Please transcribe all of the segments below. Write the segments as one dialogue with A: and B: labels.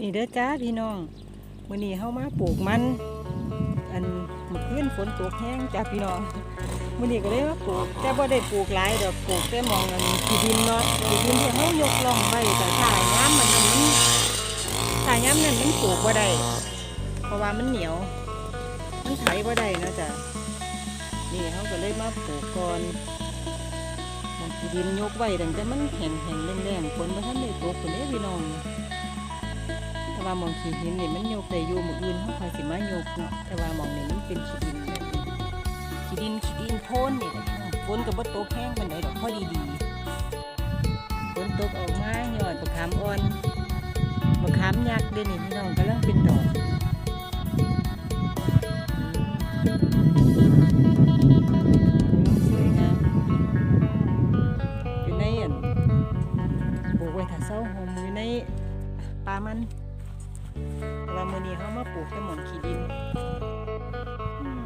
A: นี่เด้อจ้าพี่น้องมื้อนี้เฮามาปลูกมัน อันเมื่อคืนฝนตกแห้งจ้าพี่น้องมื้อนี้ก็เลยมาปลูก แต่บ่ได้ปลูกหลายดอกปลูกแต่มองอันที่ดินเนาะที่ดินที่เฮายกล่องไว้แต่ถ้ายามมันนั้นมันถ้ายามนั้นมันปลูกบ่ได้เพราะว่ามันเหนียว มันไถบ่ได้เนาะจ้ะนี่เฮาก็เลยมาปลูกก่อนมันที่ดินยกไว้ตั้งแต่มันแห้งๆแล้งๆฝนบ่ทันได้ตกพุ่นเด้พี่น้อง ว่าหมองขี้หินนี่มันโยกได้อยู่มืออื่นเขาคอยสิมาโยกเนาะแต่ว่าหมองนี่มันเป็นขี้ดินแบบนี้ขี้ดินขี้ดินโพนนี่แหละพี่น้องฝนกับบ่ตกแห้งปานใดดอกพอดีดีๆฝนตกออกมายอดมะขามอ่อนมะขามยักษ์เดนี่พี่น้องกำลังเป็นดอกอืมสวยงอยู่ในอันปลูกไว้ถ้าเศร้าหอมอยู่ในปลามัน แต่ว่ามื้อนี้เฮามาปลูกแต่หมองขี้ดินอืม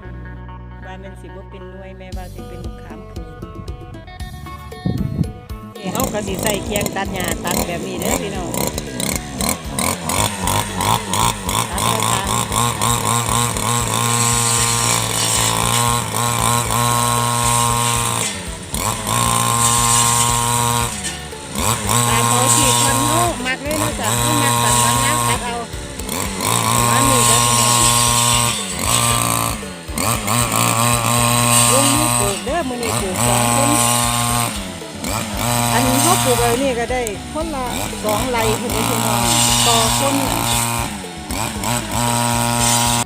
A: ว่าแมันสิบ่เป็นหน่วยแม่ว่าสิเป็นมะขามผูนี่เฮาก็สิใส่เคียงตัดหญ้าตัดแบบนี้เด้อพี่น้องตามเอาที่คนเฮามักเลยเนาะจ้ะเฮามักตัดมันยาว อันก็ลงมือปลูกเด้มือนี่สองคนอันนี้เขาปลูกไว้นี่ก็ได้คนละสองไร่คุณผู้ชมต่อคนน่ะ